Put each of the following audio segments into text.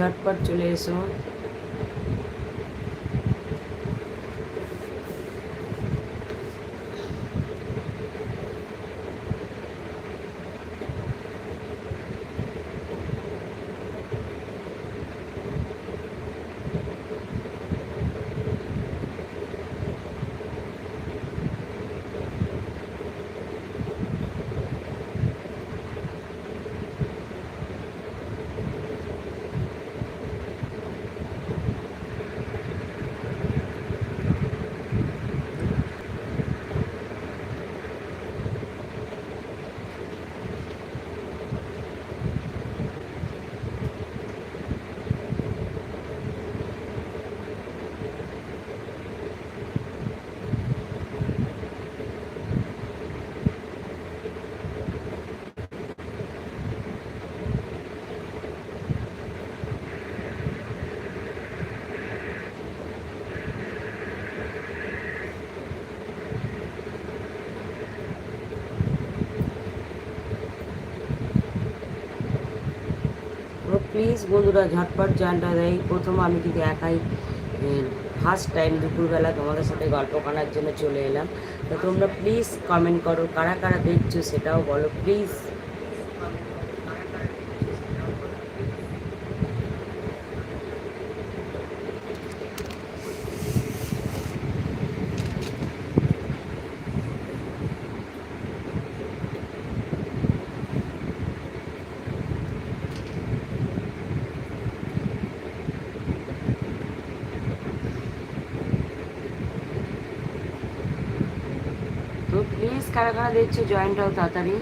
ঝটপট চলে এসো তো প্লিজ বন্ধুরা, ঝটপট জয়েনটা দেয়। প্রথম আমি কিন্তু একাই ফার্স্ট টাইম দুপুরবেলা তোমাদের সাথে গল্প করার জন্য চলে এলাম। তো তোমরা প্লিজ কমেন্ট করো, কারা কারা দেখছ সেটাও বলো। প্লিজ তো প্লিজ কারা কারা দেখছ জয়েন্ট হও তাড়াতাড়ি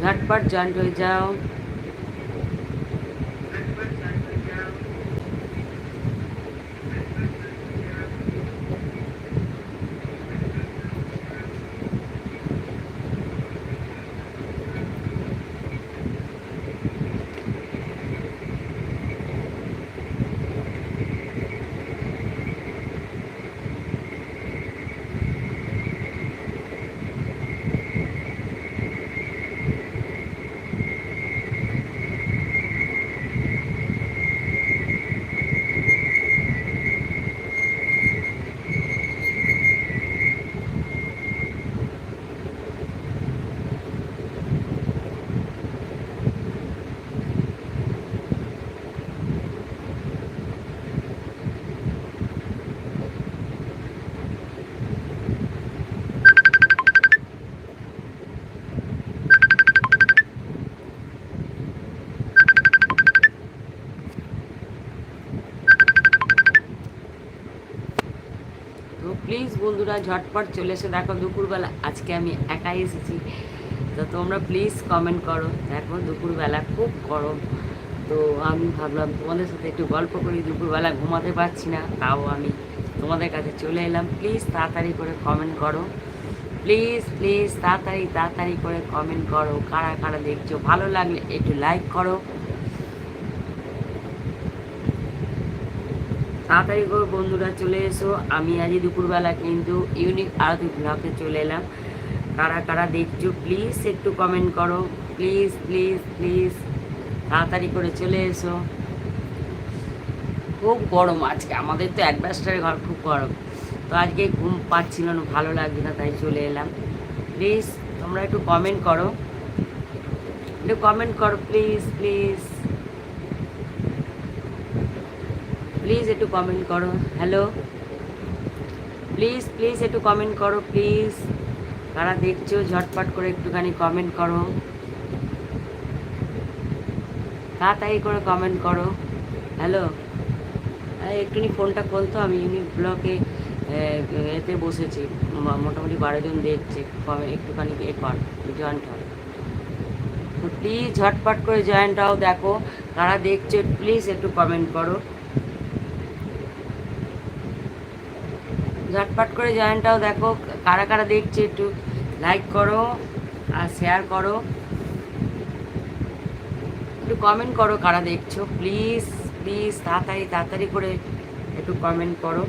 ঝটপট জয়েন্ট হয়ে যাও তো প্লিজ ঝটপট চলে এসে। দেখো, দুপুরবেলা আজকে আমি একাই এসেছি। তো তোমরা প্লিজ কমেন্ট করো। দেখো, দুপুরবেলা খুব গরম। তো আমি ভাবলাম তোমাদের সাথে একটু গল্প করি। দুপুরবেলা ঘুমাতে পারছি না, তাও আমি তোমাদের কাছে চলে এলাম। প্লিজ তাড়াতাড়ি করে কমেন্ট করো। প্লিজ প্লিজ তাড়াতাড়ি তাড়াতাড়ি করে কমেন্ট করো। কারা কারা দেখছ, ভালো লাগলে একটু লাইক করো। তাড়াতাড়ি করে, বন্ধুরা, চলে এসো। আমি আজ দুপুরবেলা কিন্তু ইউনিক আরতি ব্লগে চলে এলাম। কারা কারা দেখছ প্লিজ একটু কমেন্ট করো। প্লিজ প্লিজ প্লিজ তাড়াতাড়ি করে চলে এসো। খুব গরম আজকে। আমাদের তো অ্যাডভাস্টারের ঘর, খুব গরম। তো আজকে ঘুম পাচ্ছিল না, ভালো লাগছে না, তাই চলে এলাম। প্লিজ তোমরা একটু কমেন্ট করো। একটু কমেন্ট করো প্লিজ প্লিজ প্লিজ একটু কমেন্ট করো। হ্যালো প্লিজ প্লিজ একটু কমেন্ট করো প্লিজ কারা দেখছ, ঝটপট করে একটুখানি কমেন্ট করো। তাড়াতাড়ি করে কমেন্ট করো। হ্যালো একটুখানি ফোনটা খুলতো, আমি ইউনিক ব্লকে এতে বসেছি। মোটামুটি বারো জন দেখছে। একটুখানি এ কর জয়েন্ট হও তো প্লিজ ঝটপট করে জয়েন্ট হও দেখো। কারা দেখছ প্লিজ একটু কমেন্ট করো। ঝটপট করে জয়েন্টটাও দেখো, কারা কারা দেখছে একটু লাইক করো আর শেয়ার করো। একটু কমেন্ট করো কারা দেখছ। প্লিজ প্লিজ তাড়াতাড়ি তাড়াতাড়ি করে একটু কমেন্ট করো।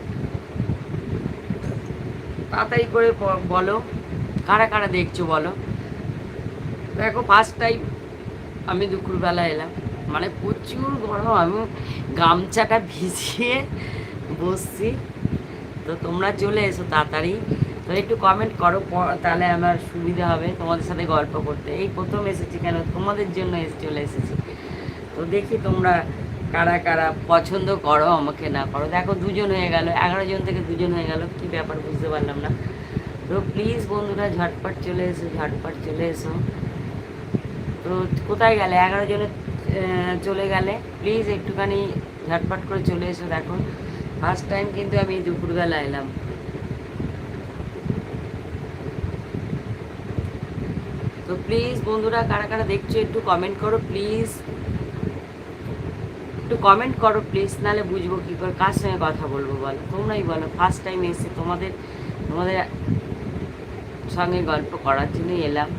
তাড়াতাড়ি করে বলো, কারা কারা দেখছ বলো। দেখো ফার্স্ট টাইম আমি দুপুরবেলা এলাম মানে প্রচুর গরম, আমি গামছাটা ভিজিয়ে বসছি। তো তোমরা চলে এসো তাড়াতাড়ি। তো একটু কমেন্ট করো তাহলে আমার সুবিধা হবে তোমাদের সাথে গল্প করতে। এই প্রথম এসেছি কেন? তোমাদের জন্য এসে, চলে এসেছি। তো দেখি তোমরা কারা কারা পছন্দ করো আমাকে না করো। দেখো দুজন হয়ে গেল, এগারো জন থেকে দুজন হয়ে গেল, কি ব্যাপার বুঝতে পারলাম না। তো প্লিজ বন্ধুরা ঝটপট চলে এসো, ঝটপট চলে এসো। তো কোথায় গেলে? এগারো জনে চলে গেলে। প্লিজ একটুখানি ঝটপট করে চলে এসো, দেখো। ফার্স্ট টাইম কিন্তু আমি দুপুরবেলা এলাম। তো প্লিজ বন্ধুরা, কারা কারা দেখছ একটু কমেন্ট করো প্লিজ একটু কমেন্ট করো প্লিজ নাহলে বুঝব কী করে, কার সঙ্গে কথা বলব বলো? তোমরাই বলো ফার্স্ট টাইম এসে তোমাদের তোমাদের সঙ্গে গল্প করার জন্যই এলাম।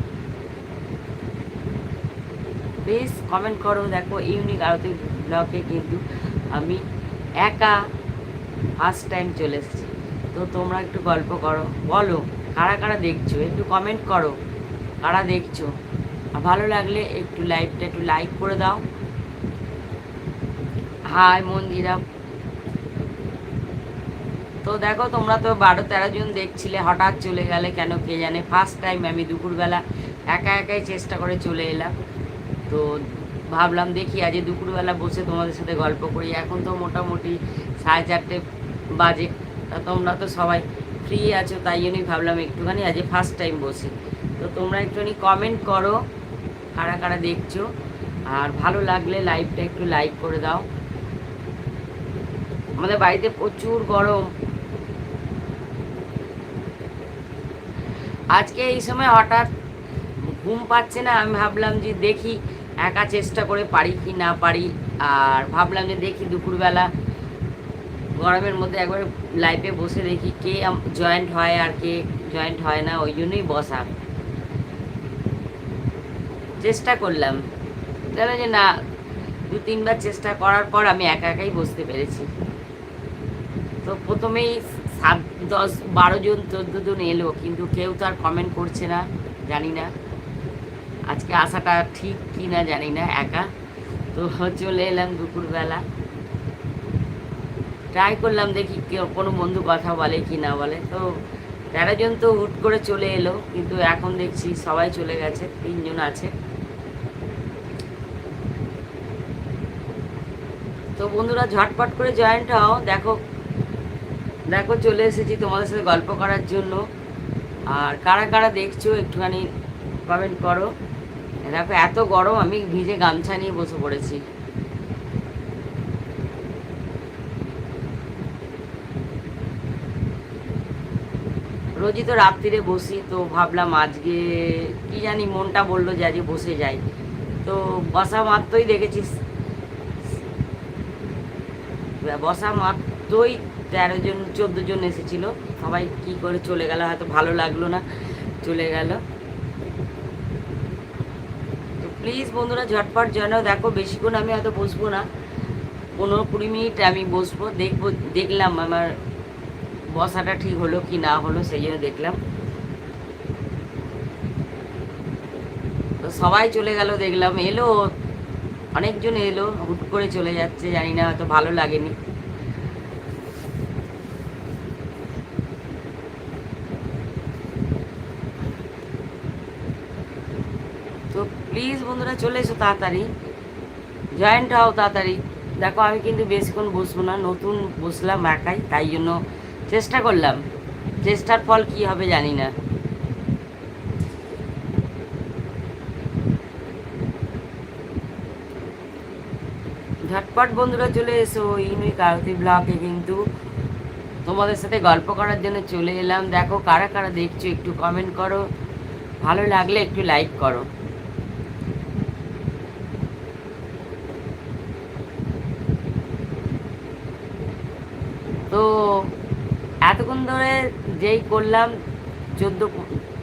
প্লিজ কমেন্ট করো, দেখো ইউনিক আরতি ব্লগে কিন্তু আমি একা ফার্স্ট টাইম চলে এসেছি। তো তোমরা একটু গল্প করো। বলো, কারা কারা দেখছ? একটু কমেন্ট করো। কারা দেখছ? আর ভালো লাগলে একটু লাইভটা একটু লাইক করে দাও। হাই মন্দিরা। তো দেখো, তোমরা তো বারো তেরো জন দেখছিলে, হঠাৎ চলে গেলে কেন কে জানে? ফার্স্ট টাইম আমি দুপুরবেলা একা একাই চেষ্টা করে চলে এলাম। তো ভাবলাম দেখি আজ দুপুরবেলা বসে তোমাদের সাথে গল্প করি। এখন তো মোটামুটি সাড়ে চারটে বাজে। তোমরা তো সবাই ফ্রি আছো, তাই জন্যই ভাবলাম একটুখানি আজ ফার্স্ট টাইম বসে। তো তোমরা একটুখানি কমেন্ট করো, কারা কারা দেখছ। আর ভালো লাগলে লাইভটা একটু লাইক করে দাও। আমাদের বাড়িতে প্রচুর গরম। আজকে এই সময় হঠাৎ ঘুম পাচ্ছে না, আমি ভাবলাম যে দেখি একা চেষ্টা করে পারি কি না পারি। আর ভাবলাম যে দেখি দুপুরবেলা গরমের মধ্যে একবার লাইফে বসে দেখি কে জয়েন্ট হয় আর কে জয়েন্ট হয় না, ওই জন্যই বসা। চেষ্টা করলাম। তাহলে যে না, দু তিনবার চেষ্টা করার পর আমি একা একাই বসতে পেরেছি। তো প্রথমেই সাত দশ, বারো জন, চোদ্দ জন এলো, কিন্তু কেউ তো আর কমেন্ট করছে না, জানি না। আজকে আসাটা ঠিক কি না জানি না, একা। তো চলে এলাম দুপুরবেলা। ট্রাই করলাম দেখি কোনো বন্ধু কথা বলে কি না বলে। তো তেরোজন তো হুট করে চলে এলো, কিন্তু এখন দেখছি সবাই চলে গেছে, তিনজন আছে। তো বন্ধুরা ঝটপট করে জয়েন্ট হও, দেখো দেখো চলে এসেছি তোমাদের সাথে গল্প করার জন্য। আর কারা কারা দেখছ একটুখানি কমেন্ট করো। দেখো এত গরম, আমি ভিজে গামছা নিয়ে বসে পড়েছি। রোজই তো রাত্রিরে বসি, তো ভাবলাম আজকে কি জানি মনটা বলল যে আজকে বসে যাই। তো বসা মাত্রই দেখেছিস। বসা মাত্রই তেরো জন, চোদ্দ জন এসেছিল। সবাই কি করে চলে গেল হয়তো ভালো লাগল না, চলে গেল। তো প্লিজ বন্ধুরা ঝটপট জানাও, দেখো বেশিক্ষণ আমি হয়তো বসবো না। পনেরো কুড়ি মিনিট আমি বসবো, দেখব, দেখলাম আমার বসাটা ঠিক হলো কি না হলো সেই জন্য দেখলাম। তো সবাই চলে গেল, দেখলাম এলো, অনেকজন এলো, হুট করে চলে যাচ্ছে, জানি না, হয়তো ভালো লাগেনি। তো প্লিজ বন্ধুরা চলে এসো তাড়াতাড়ি। জয়েন্ট হও তাড়াতাড়ি। দেখো আমি কিন্তু বেশিক্ষণ বসবো না, নতুন বসলাম একাই, তাই জন্য চেষ্টা করলাম। চেষ্টার ফল কি হবে জানি না। ঝটপট বন্ধুরা চলে এসো ইউনিক আরতি ব্লকে কিন্তু। তোমাদের সাথে গল্প করার জন্য চলে এলাম। দেখো কারা কারা দেখছ একটু কমেন্ট করো। ভালো লাগলে একটু লাইক করো। যেই করলাম, চোদ্দ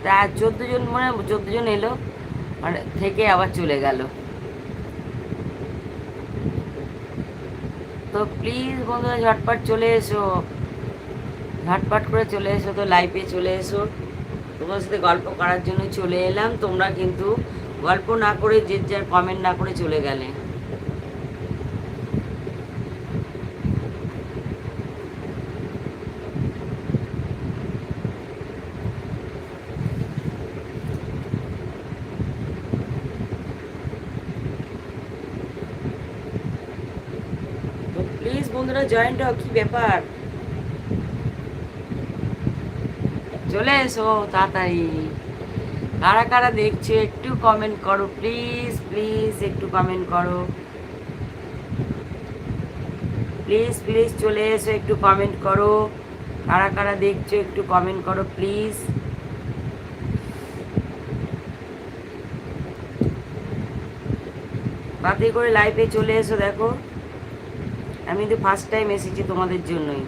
তা চোদ্দ জন মানে চোদ্দ জন এলো মানে থেকে আবার চলে গেল। তো প্লিজ বন্ধুরা, ঝটপট চলে এসো। ঝটপট করে চলে এসো তো লাইভে চলে এসো। তোমার সাথে গল্প করার জন্য চলে এলাম। তোমরা কিন্তু গল্প না করে যে যার কমেন্ট না করে চলে গেলে তো বন্ধুরা জয়েন্ট কি ব্যাপার? চলে এসো তাড়াতাড়ি। কারা কারা দেখছ একটু কমেন্ট করো প্লিজ প্লিজ একটু কমেন্ট করো। প্লিজ প্লিজ চলে এসো, একটু কমেন্ট করো। কারা কারা দেখছ একটু কমেন্ট করো প্লিজ তাড়াতাড়ি করে লাইভে চলে এসো, দেখো। আমি তো ফার্স্ট টাইম এসেছি তোমাদের জন্যই।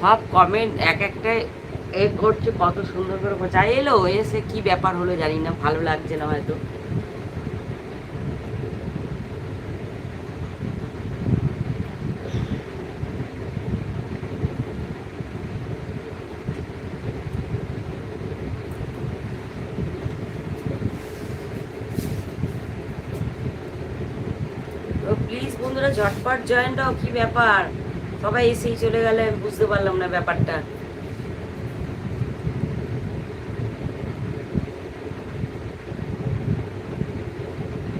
সব কমেন্ট এক একটা এ করছে, কত সুন্দর করে করছে। এলো, এসে কি ব্যাপার হলো জানি না, ভালো লাগছে না হয়তো তো প্লিজ বন্ধুরা, ঝটপট জয়েন্ট হও কি ব্যাপার? সবাই এসেই চলে গেলে আমি বুঝতে পারলাম না ব্যাপারটা।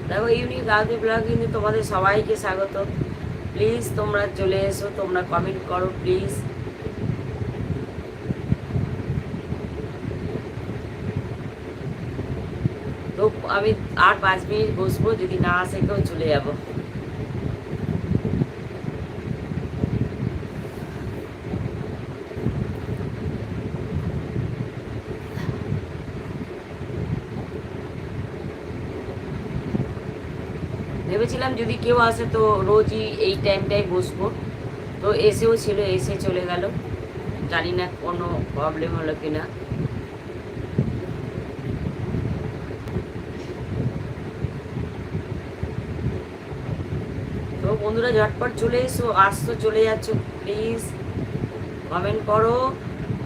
দেখো ইউনিক গাউদি ব্লগ কিন্তু তোমাদের সবাইকে স্বাগত। প্লিজ তোমরা চলে এসো, তোমরা কমেন্ট করো প্লিজ তো আমি আর পাঁচ মিনিট বসবো, যদি না আসে কেউ চলে যাব। যদি কেউ আসে তো রোজই এই টাইমটাই বসবো। তো এসেও ছিল, এসে চলে গেল। জানি না কোনো প্রবলেম হলো কি না তো বন্ধুরা, ঝটপট চলে এসো আসতো চলে যাচ্ছ প্লিজ কমেন্ট করো,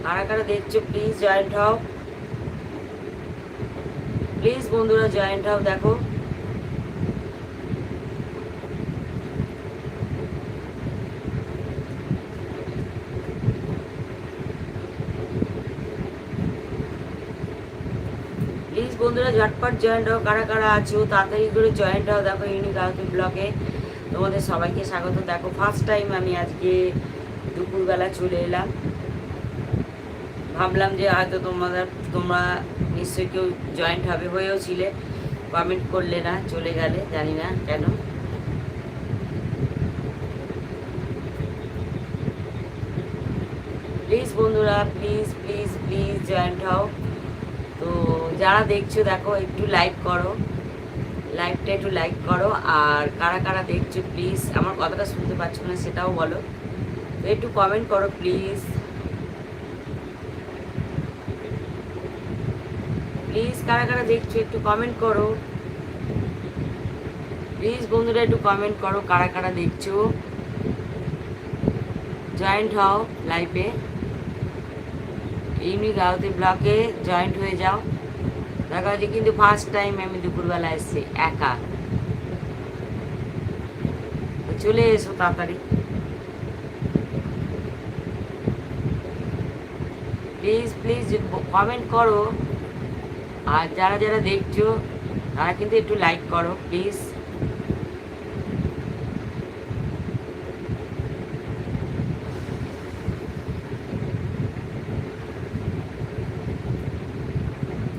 কারা কারা দেখছ প্লিজ জয়েন্ট হও। প্লিজ বন্ধুরা জয়েন্ট হও, দেখো প্লিজ বন্ধুরা ঝটপট জয়েন্ট হও, কারা কারা আছো, তাড়াতাড়ি করে জয়েন্ট হও। দেখো ইউনিক আউটি ব্লকে তোমাদের সবাইকে স্বাগত। দেখো ফার্স্ট টাইম আমি আজকে দুপুরবেলা চলে এলাম। ভাবলাম যে হয়তো তোমাদের, তোমরা নিশ্চয়ই কেউ জয়েন্ট হবে হয়েও ছিলে। কমেন্ট করলে না, চলে গেলে, জানি না কেন। প্লিজ বন্ধুরা প্লিজ প্লিজ প্লিজ জয়েন্ট হও। তো যারা দেখছ, দেখো, একটু লাইক করো। লাইভটা একটু লাইক করো। আর কারা কারা দেখছ প্লিজ আমার কথাটা শুনতে পাচ্ছ না, সেটাও বলো। একটু কমেন্ট করো প্লিজ প্লিজ কারা কারা দেখছ, একটু কমেন্ট করো। প্লিজ বন্ধুরা, একটু কমেন্ট করো, কারা কারা দেখছ। জয়েন্ট হও লাইভে ইউনিক আউতি ব্লকে জয়েন্ট হয়ে যাও। দেখা যাচ্ছে কিন্তু ফার্স্ট টাইম আমি দুপুরবেলা এসেছি, একা। চলে এসো তাড়াতাড়ি। প্লিজ প্লিজ কমেন্ট করো। আর যারা যারা দেখছ, তারা কিন্তু একটু লাইক করো প্লিজ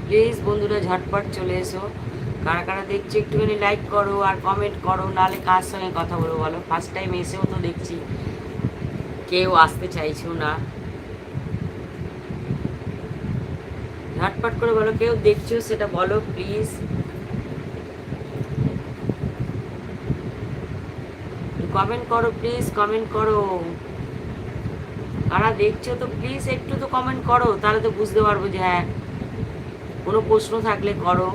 প্লিজ বন্ধুরা, ঝটপট চলে এসো। কারা কারা দেখছ, একটুখানি লাইক করো আর কমেন্ট করো, নাহলে কার সঙ্গে কথা বলব বলো? ফার্স্ট টাইম এসেও তো দেখছি। কেউ আসতে চাইছো না। ঝটপট করে বলো, কেউ দেখছ সেটা বলো প্লিজ কমেন্ট করো প্লিজ কমেন্ট করো। কারা দেখছ তো প্লিজ একটু তো কমেন্ট করো, তাহলে তো বুঝতে পারব যে হ্যাঁ কোনো প্রশ্ন থাকলে করো।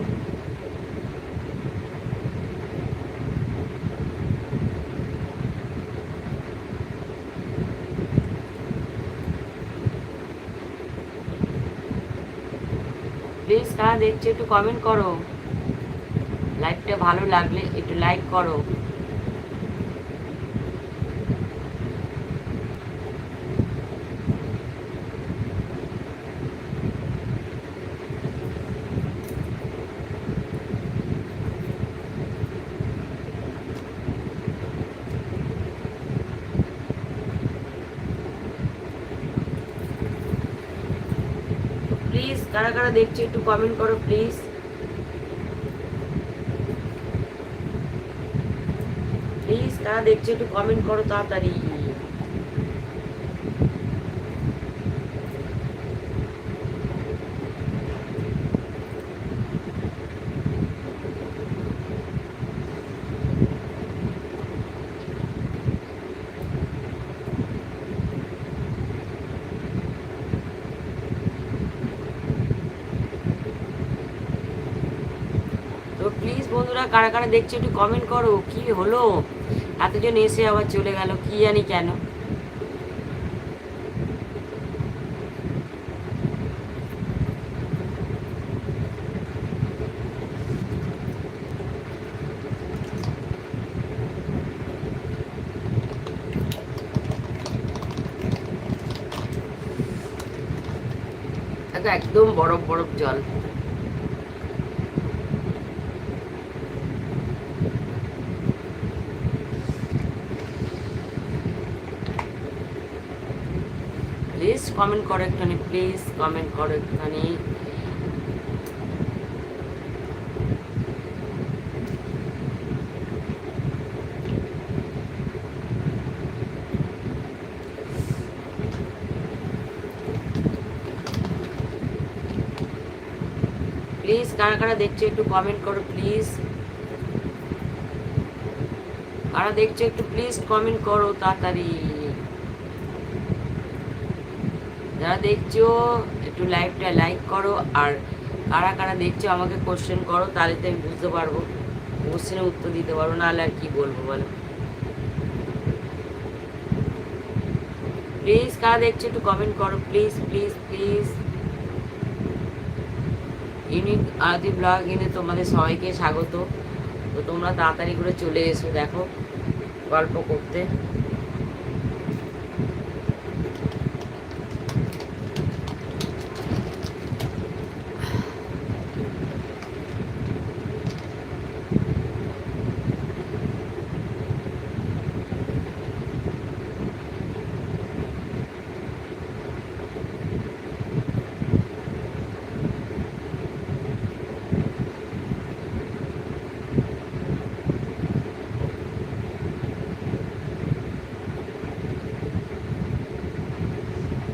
প্লিজ কারা দেখছে, একটু কমেন্ট করো। লাইকটা ভালো লাগলে একটু লাইক করো। কারা কারা দেখছ একটু কমেন্ট করো প্লিজ প্লিজ কারা দেখছ একটু কমেন্ট করো তাড়াতাড়ি তো প্লিজ বন্ধুরা কারা কারা দেখছ একটু কমেন্ট করো, কি হলো? এতজন এসে আবার চলে গেল, কি জানি কেন। একদম বরফ বরফ জল প্লিজ কমেন্ট করো একটুখানি প্লিজ কমেন্ট করো একটুখানি। প্লিজ কারা কারা দেখছ একটু কমেন্ট করো প্লিজ কারা দেখছ একটু প্লিজ কমেন্ট করো তাড়াতাড়ি। যারা দেখছ, একটু লাইভটা লাইক করো, আর কারা কারা দেখছ আমাকে কোশ্চেন করো, তাহলে তো আমি বুঝতে পারব। কোশ্চেনের উত্তর দিতে পারব, নাহলে আর কি বলব বলো? প্লিজ কারা দেখছ একটু কমেন্ট করো please please please unique Adi blog ইনে তোমাদের সবাইকে স্বাগত। তো তোমরা তাড়াতাড়ি করে চলে এসো, দেখো, গল্প করতে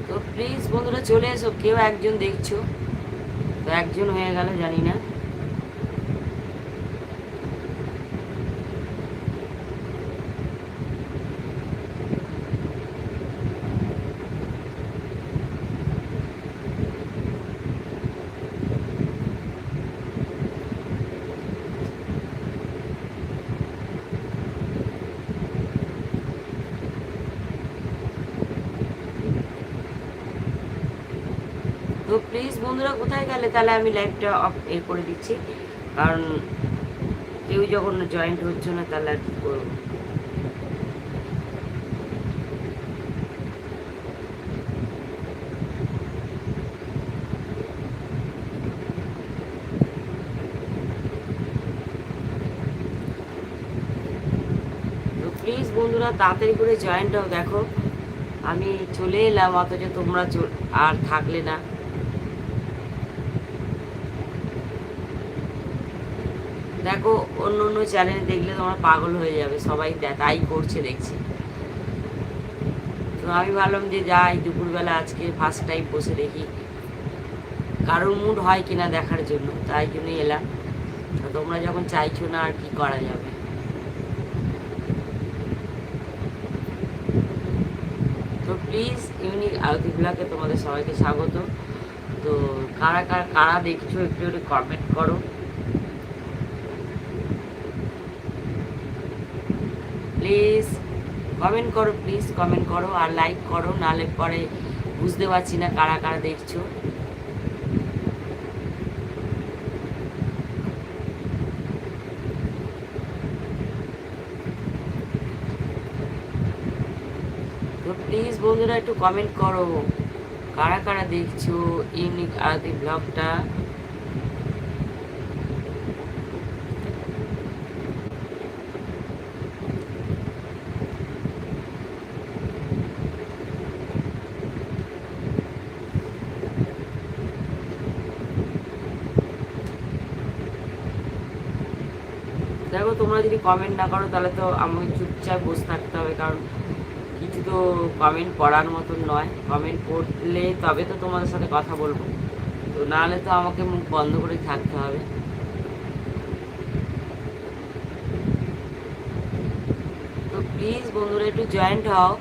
তো প্লিজ বন্ধুরা চলে এসো কেউ একজন দেখছ? তো একজন হয়ে গেল জানি না তো প্লিজ বন্ধুরা, কোথায় গেলে তাহলে আমি লাইভটা অফ এ করে দিচ্ছি? কারণ কেউ যখন জয়েন্ট হচ্ছে না, তাহলে আর করব? প্লিজ বন্ধুরা, তাড়াতাড়ি করে জয়েন্ট হও দেখো। আমি চলে এলাম, অথচ তোমরা আর থাকলে না। দেখো, অন্য অন্য চ্যানেল দেখলে তোমরা পাগল হয়ে যাবে, সবাই তাই করছে, দেখছি। তো আমি ভাবলাম যে যাই, দুপুরবেলা আজকে ফার্স্ট টাইম বসে দেখি, কারোর মুড হয় কিনা দেখার জন্য, তাই জন্যই এলাম। তোমরা যখন চাইছো না আর কি করা যাবে। তো প্লিজ ইউনিক আরতিগুলাকে তোমাদের সবাইকে স্বাগত। তো কারা কারা কারা দেখছ একটু একটু কমেন্ট করো। প্লিজ কমেন্ট করো, প্লিজ কমেন্ট করো আর লাইক করো নাহলে পরে বুঝতে পারছি না কারা কারা দেখছ। তো প্লিজ বন্ধুরা একটু কমেন্ট করো, কারা কারা দেখছ ইউনিক আরতি ব্লগটা তোমরা যদি কমেন্ট না করো, তাহলে তো আমাকে চুপচাপ বসে থাকতে হবে, কারণ কিছু তো কমেন্ট পড়ার মতন নয়। কমেন্ট পড়লে তবে তো তোমাদের সাথে কথা বলব। তো নাহলে তো আমাকে মুখ বন্ধ করে থাকতে হবে। তো প্লিজ বন্ধুরা, একটু জয়েন্ট হও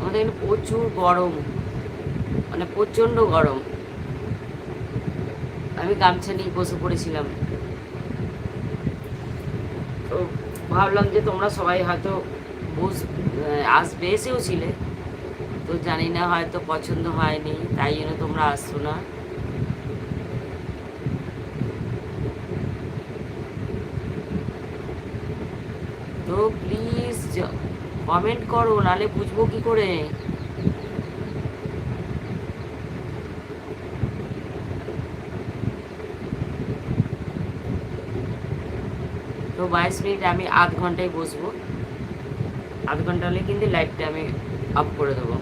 আমাদের এখানে প্রচুর গরম। মানে প্রচণ্ড গরম। আমি গামছা নিয়ে বসে পড়েছিলাম। তো ভাবলাম যে তোমরা সবাই হয়তো বুঝ আসবে এসেও ছিলে। তো জানি না হয়তো পছন্দ হয়নি, তাই জন্য তোমরা আসছো না। তো প্লিজ কমেন্ট করো, নালে বুঝব কি করে তো বাইশ মিনিট আমি আধ ঘন্টায় বসবো। আধ ঘণ্টা হলে কিন্তু লাইটটা আমি অফ করে দেবো।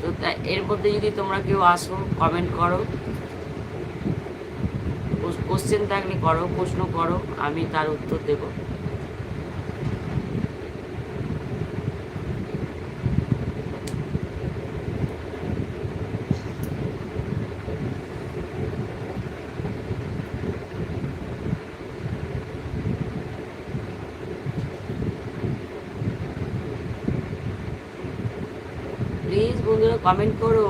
তো এর মধ্যে যদি তোমরা কেউ আসো কমেন্ট করো। কোশ্চেন থাকলে করো, প্রশ্ন করো, আমি তার উত্তর দেবো প্লিজ বন্ধুরা কমেন্ট করো।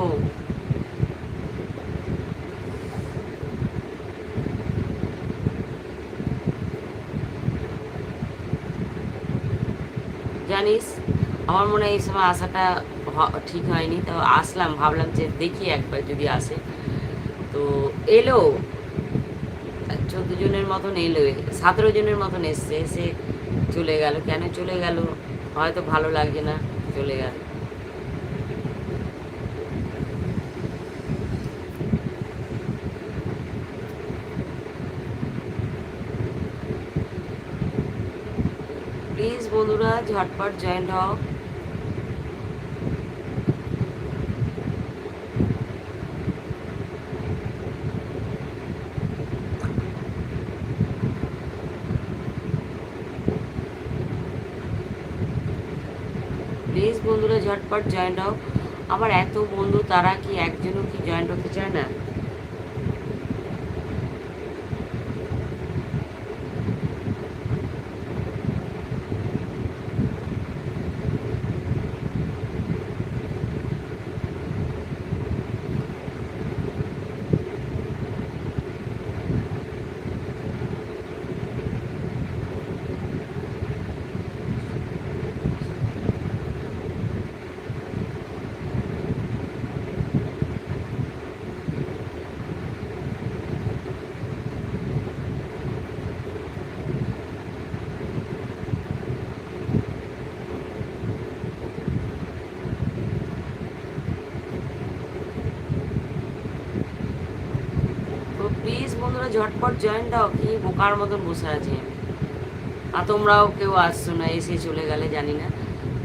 জানিস, আমার মনে হয় এই সময় আসাটা ঠিক হয়নি। তো আসলাম, ভাবলাম যে দেখি একবার যদি আসে। তো এলো। চোদ্দ জনের মতন এলো, সতেরো জনের মতন এসছে, এসে চলে গেল। কেন চলে গেল? হয়তো ভালো লাগছে না, চলে গেল প্লিজ বন্ধুরা ঝটপট জয়েন্ট হও। প্লিজ বন্ধুরা, ঝটপট জয়েন্ট হও। আমার এত বন্ধু, তারা কি একজনও কি জয়েন্ট হতে চায় না তো প্লিজ বন্ধুরা ঝটপট জয়েন দাও, কি বোকার মতন বসে আছি আমি। আর তোমরাও কেউ আসছো না, এসে চলে গেলে, জানি না।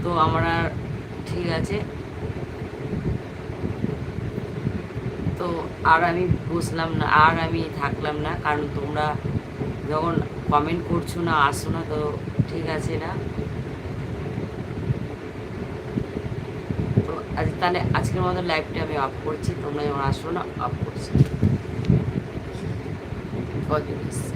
তো আমরা ঠিক আছে। তো আর আমি বসলাম না, আর আমি থাকলাম না, কারণ তোমরা যখন কমেন্ট করছ না আসছো না, তো ঠিক আছে না। তো আজ তাহলে আজকের মতো লাইভটা আমি অফ করছি, তোমরা যখন আসো না অফ করছি। forgiveness.